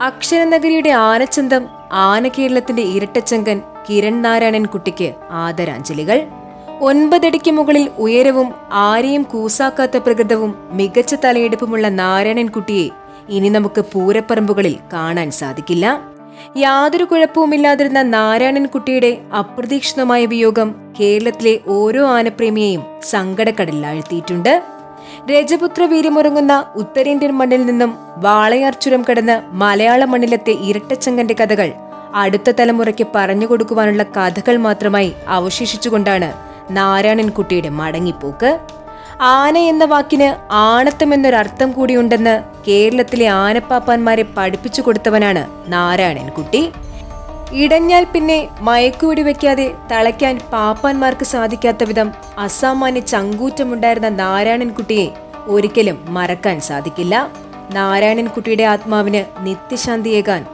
അക്ഷരനഗരിയുടെ ആനച്ചന്തം ആനകേരളത്തിന്റെ ഇരട്ടച്ചങ്കൻ കിരൺ നാരായണൻ കുട്ടിക്ക് ആദരാഞ്ജലികൾ. ഒൻപതടിക്ക് മുകളിൽ ഉയരവും ആരെയും കൂസാക്കാത്ത പ്രകൃതവും മികച്ച തലയെടുപ്പുമുള്ള നാരായണൻകുട്ടിയെ ഇനി നമുക്ക് പൂരപ്പറമ്പുകളിൽ കാണാൻ സാധിക്കില്ല. യാതൊരു കുഴപ്പവുമില്ലാതിരുന്ന നാരായണൻകുട്ടിയുടെ അപ്രതീക്ഷിതമായ വിയോഗം കേരളത്തിലെ ഓരോ ആനപ്രേമിയെയും സങ്കടക്കടലിലാഴ്ത്തിയിട്ടുണ്ട്. രജപുത്ര വീര്യമുറങ്ങുന്ന ഉത്തരേന്ത്യൻ മണ്ണിൽ നിന്നും വാളയാർ ചുരം കടന്ന് മലയാള മണ്ണിലെത്തിയ ഇരട്ടച്ചങ്കന്റെ കഥകൾ അടുത്ത തലമുറയ്ക്ക് പറഞ്ഞു കൊടുക്കുവാനുള്ള കഥകൾ മാത്രമായി അവശേഷിച്ചുകൊണ്ടാണ് നാരായണൻകുട്ടിയുടെ മടങ്ങിപ്പോക്ക്. ആന എന്ന വാക്കിന് ആണത്തം എന്നൊരർത്ഥം കൂടിയുണ്ടെന്ന് കേരളത്തിലെ ആനപ്പാപ്പാന്മാരെ പഠിപ്പിച്ചു കൊടുത്തവനാണ് നാരായണൻകുട്ടി ഇടഞ്ഞാൽ പിന്നെ മയക്കുവെടി വെക്കാതെ തളയ്ക്കാൻ പാപ്പാന്മാർക്ക് സാധിക്കാത്ത വിധം അസാമാന്യ ചങ്കൂറ്റമുണ്ടായിരുന്ന നാരായണൻകുട്ടിയെ ഒരിക്കലും മറക്കാൻ സാധിക്കില്ല. നാരായണൻകുട്ടിയുടെ ആത്മാവിന് നിത്യശാന്തിയേകാൻ